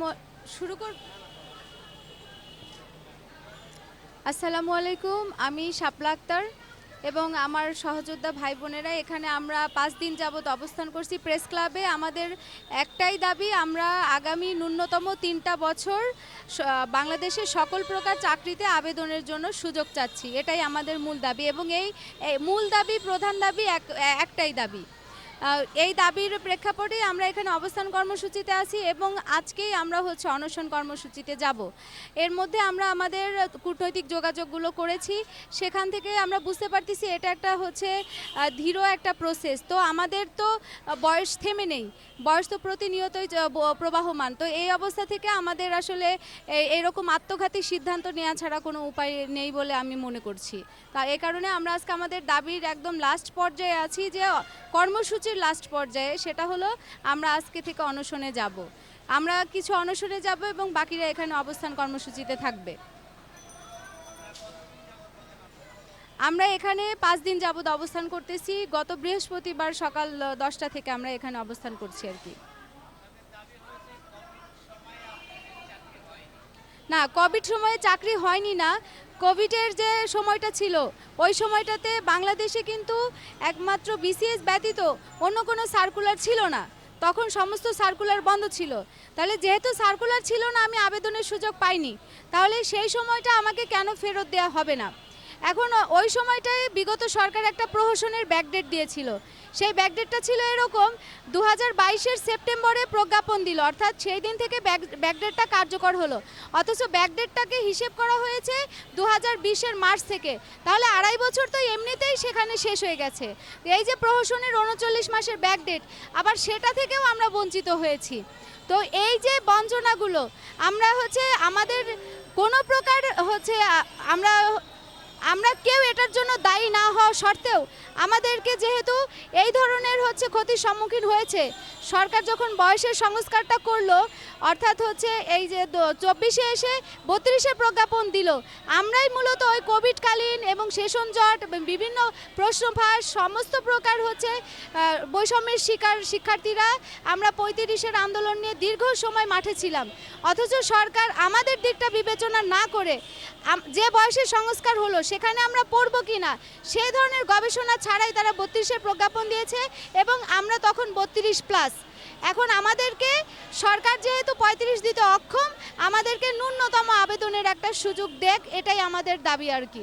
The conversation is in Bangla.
আসসালামু শুরু কর আসসালামু আলাইকুম, আমি শাপলা আক্তার এবং আমার সহযোদ্ধা ভাই বোনেরা এখানে আমরা পাঁচ দিন যাবৎ অবস্থান করছি প্রেস ক্লাবে। আমাদের একটাই দাবি, আমরা আগামী ন্যূনতম তিনটা বছর বাংলাদেশের সকল প্রকার চাকরিতে আবেদনের জন্য সুযোগ চাচ্ছি। এটাই আমাদের মূল দাবি এবং এই মূল দাবি, প্রধান দাবি এক একটাই দাবি। এই দাবির প্রেক্ষাপটে আমরা এখানে অবস্থান কর্মসূচিতে আছি এবং আজকেই আমরা হচ্ছে অনশন কর্মসূচিতে যাব। এর মধ্যে আমরা আমাদের কূটনৈতিক যোগাযোগগুলো করেছি। সেখান থেকে আমরা বুঝতে পারতেছি এটা একটা হচ্ছে ধীর একটা প্রসেস তো আমাদের তো বয়স থেমে নেই। বয়স তো প্রতিনিয়তই প্রবাহমান। তো এই অবস্থা থেকে আমাদের আসলে এইরকম আত্মঘাতী সিদ্ধান্ত নেওয়া ছাড়া কোনো উপায় নেই বলে আমি মনে করছি। তা এই কারণে আমরা আজকে আমাদের দাবির একদম লাস্ট পর্যায়ে আছি যে কর্মসূচির লাস্ট পর্যায়ে, সেটা হলো আমরা আজকে থেকে অনশনে যাব। আমরা কিছু অনশনে যাব এবং বাকিরা এখানে অবস্থান কর্মসূচিতে থাকবে। আমরা এখানে পাঁচ দিন যাবত অবস্থান করতেছি। গত বৃহস্পতিবার সকাল দশটা থেকে আমরা এখানে অবস্থান করছি আর কি। না কোভিড সময়ে চাকরি হয়নি না কোভিডের যে সময়টা ছিল, ওই সময়টাতে বাংলাদেশে কিন্তু একমাত্র বিসিএস ব্যতীত অন্য কোনো সার্কুলার ছিল না। তখন সমস্ত সার্কুলার বন্ধ ছিল। তাহলে যেহেতু সার্কুলার ছিল না, আমি আবেদনের সুযোগ পাইনি। তাহলে সেই সময়টা আমাকে কেন ফেরত দেওয়া হবে না? এখন ওই সময়টায় বিগত সরকার একটা প্রহসনের ব্যাকডেট দিয়েছিল। সেই ব্যাকডেটটা ছিল এরকম দু হাজার সেপ্টেম্বরে প্রজ্ঞাপন দিল। অর্থাৎ সেই দিন থেকে ব্যাকডেটটা কার্যকর হলো। অথচ ব্যাকডেটটাকে হিসেব করা হয়েছে দু হাজার মার্চ থেকে। তাহলে আড়াই বছর তো এমনিতেই সেখানে শেষ হয়ে গেছে। এই যে প্রহসনের উনচল্লিশ মাসের ব্যাকডেট আবার সেটা থেকেও আমরা বঞ্চিত হয়েছি। তো এই যে বঞ্চনাগুলো, আমরা হচ্ছে আমাদের কোনো প্রকার হচ্ছে আমরা আমরা কেউ এটার জন্য দায়ী না হওয়া সত্ত্বেও আমাদেরকে যেহেতু এই ধরনের হচ্ছে ক্ষতির সম্মুখীন হয়েছে, সরকার যখন বয়সের সংস্কারটা করল, অর্থাৎ হচ্ছে এই যে চব্বিশে এসে বত্রিশে প্রজ্ঞাপন দিল, আমরাই মূলত ওই কোভিডকালীন এবং সেশন জট বিভিন্ন প্রশ্ন ফাঁস সমস্ত প্রকার হচ্ছে বৈষম্যের শিকার, শিক্ষার্থীরা আমরা পঁয়ত্রিশের আন্দোলন নিয়ে দীর্ঘ সময় মাঠে ছিলাম। অথচ সরকার আমাদের দিকটা বিবেচনা না করে যে বয়সের সংস্কার হলো সেখানে আমরা পড়ব কি না সেই ধরনের গবেষণা ছাড়াই তারা বত্রিশের প্রজ্ঞাপন দিয়েছে এবং আমরা তখন বত্রিশ প্লাস এখন আমাদেরকে সরকার যেহেতু পঁয়ত্রিশ দিতে অক্ষম, আমাদেরকে ন্যূনতম আবেদনের একটা সুযোগ দেখ, এটাই আমাদের দাবি আর কি।